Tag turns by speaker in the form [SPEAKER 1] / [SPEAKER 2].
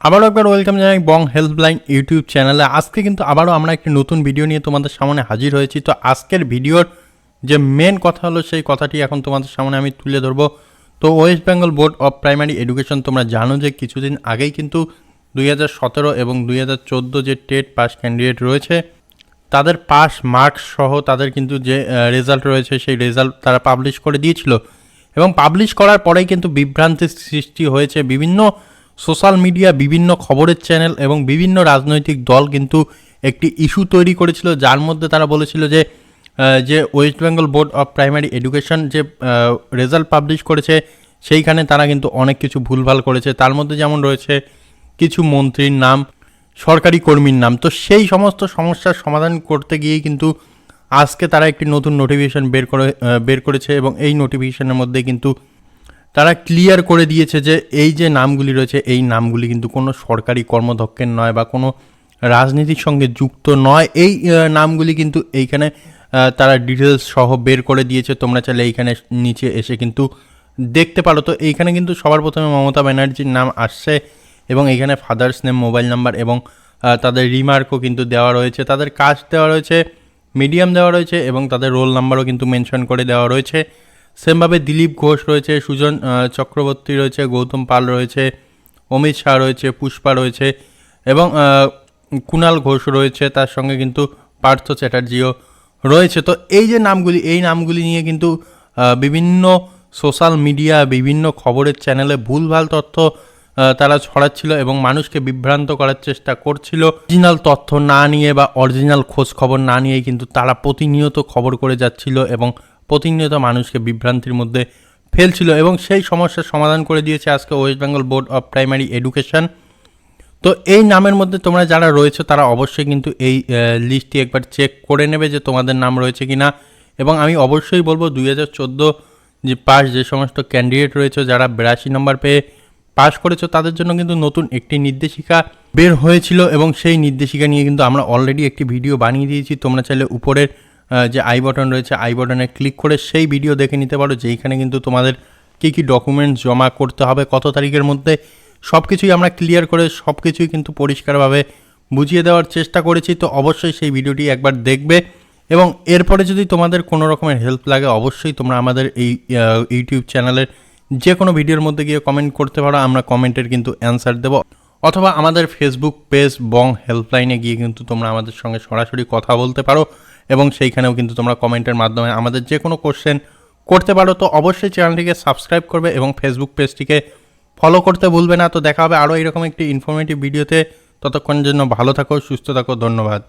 [SPEAKER 1] আবারও একবার ওয়েলকাম জানাই বং হেল্পলাইন ইউটিউব চ্যানেলে। আজকে কিন্তু আবারও আমরা একটি নতুন ভিডিও নিয়ে তোমাদের সামনে হাজির হয়েছি। তো আজকের ভিডিওর যে মেন কথা হলো, সেই কথাটি এখন তোমাদের সামনে আমি তুলে ধরবো। তো West Bengal Board of Primary Education তোমরা জানো যে কিছুদিন আগেই কিন্তু দুই হাজার সতেরো এবং দুই হাজার চোদ্দ যে টেট পাস ক্যান্ডিডেট রয়েছে, তাদের পাস মার্কস সহ তাদের কিন্তু যে রেজাল্ট রয়েছে, সেই রেজাল্ট তারা পাবলিশ করে দিয়েছিল। এবং পাবলিশ করার পরেই কিন্তু বিভ্রান্তির সৃষ্টি হয়েছে বিভিন্ন সোশ্যাল মিডিয়া বিভিন্ন খবরের চ্যানেল এবং বিভিন্ন রাজনৈতিক দল কিন্তু একটি ইস্যু তৈরি করেছিল, যার মধ্যে তারা বলেছিল যে যে West Bengal Board of Primary Education যে রেজাল্ট পাবলিশ করেছে, সেইখানে তারা কিন্তু অনেক কিছু ভুলভাল করেছে। তার মধ্যে যেমন রয়েছে কিছু মন্ত্রীর নাম, সরকারি কর্মীর নাম। তো সেই সমস্ত সমস্যার সমাধান করতে গিয়েই কিন্তু আজকে তারা একটি নতুন নোটিফিকেশন বের করে বের করেছে এবং এই নোটিফিকেশনের মধ্যে কিন্তু তারা ক্লিয়ার করে দিয়েছে যে এই যে নামগুলি রয়েছে, এই নামগুলি কিন্তু কোনো সরকারি কর্মদক্ষের নয় বা কোনো রাজনীতির সঙ্গে যুক্ত নয়। এই নামগুলি কিন্তু এইখানে তারা ডিটেলস সহ বের করে দিয়েছে। তোমরা চাইলে এইখানে নিচে এসে কিন্তু দেখতে পারো। তো এইখানে কিন্তু সবার প্রথমে মমতা ব্যানার্জির নাম আসছে এবং এইখানে ফাদার্স নেম মোবাইল নাম্বার এবং তাদের রিমার্কও কিন্তু দেওয়া রয়েছে। তাদের কাজ দেওয়া রয়েছে মিডিয়াম দেওয়া রয়েছে এবং তাদের রোল নাম্বারও কিন্তু মেনশন করে দেওয়া রয়েছে। সেমভাবে দিলীপ ঘোষ রয়েছে, সুজন চক্রবর্তী রয়েছে, গৌতম পাল রয়েছে, অমিত শাহ রয়েছে, পুষ্পা রয়েছে এবং কুণাল ঘোষ রয়েছে, তার সঙ্গে কিন্তু পার্থ চ্যাটার্জিও রয়েছে। তো এই যে নামগুলি, এই নামগুলি নিয়ে কিন্তু বিভিন্ন সোশ্যাল মিডিয়া, বিভিন্ন খবরের চ্যানেলে ভুলভাল তথ্য তারা ছড়াচ্ছিল এবং মানুষকে বিভ্রান্ত করার চেষ্টা করছিল। অরিজিনাল তথ্য না নিয়ে বা অরিজিনাল খোঁজ খবর না নিয়ে কিন্তু তারা প্রতিনিয়ত খবর করে যাচ্ছিল এবং প্রতিনিয়ত মানুষকে বিভ্রান্তির মধ্যে ফেলছিল এবং সেই সমস্যার সমাধান করে দিয়েছে আজকে West Bengal Board of Primary Education তো এই নামের মধ্যে তোমরা যারা রয়েছে, তারা অবশ্যই কিন্তু এই লিস্টটি একবার চেক করে নেবে যে তোমাদের নাম রয়েছে কি না এবং আমি অবশ্যই বলব, দুই হাজার চোদ্দ যে পাস যে সমস্ত ক্যান্ডিডেট রয়েছে, যারা বিরাশি নম্বর পেয়ে পাস করেছ, তাদের জন্য কিন্তু নতুন একটি নির্দেশিকা বের হয়েছিল এবং সেই নির্দেশিকা নিয়ে কিন্তু আমরা অলরেডি একটি ভিডিও বানিয়ে দিয়েছি। তোমরা চাইলে উপরের যে আই বটন রয়েছে, আই বটনে ক্লিক করে সেই ভিডিও দেখে নিতে পারো, যেইখানে কিন্তু তোমাদের কী কী ডকুমেন্টস জমা করতে হবে, কত তারিখের মধ্যে সব কিছুই আমরা ক্লিয়ার করে সব কিছুই কিন্তু পরিষ্কারভাবে বুঝিয়ে দেওয়ার চেষ্টা করেছি। তো অবশ্যই সেই ভিডিওটি একবার দেখবে এবং এরপরে যদি তোমাদের কোনো রকমের হেল্প লাগে, অবশ্যই তোমরা আমাদের এই ইউটিউব চ্যানেলের যে কোনো ভিডিওর মধ্যে গিয়ে কমেন্ট করতে পারো, আমরা কমেন্টের কিন্তু অ্যান্সার দেবো। অথবা আমাদের ফেসবুক পেজ বং হেল্পলাইনে গিয়ে কিন্তু তোমরা আমাদের সঙ্গে সরাসরি কথা বলতে পারো। এবং সেইখানেও কিন্তু তোমরা কমেন্টের মাধ্যমে আমাদের যে কোনো কোশ্চেন করতে পারো। তো অবশ্যই চ্যানেলটিকে সাবস্ক্রাইব করবে এবং ফেসবুক পেজটিকে ফলো করতে ভুলবে না। তো দেখা হবে আরও এরকম একটি ইনফরমেটিভ ভিডিওতে ততক্ষণের জন্য ভালো থাকো, সুস্থ থাকো, ধন্যবাদ।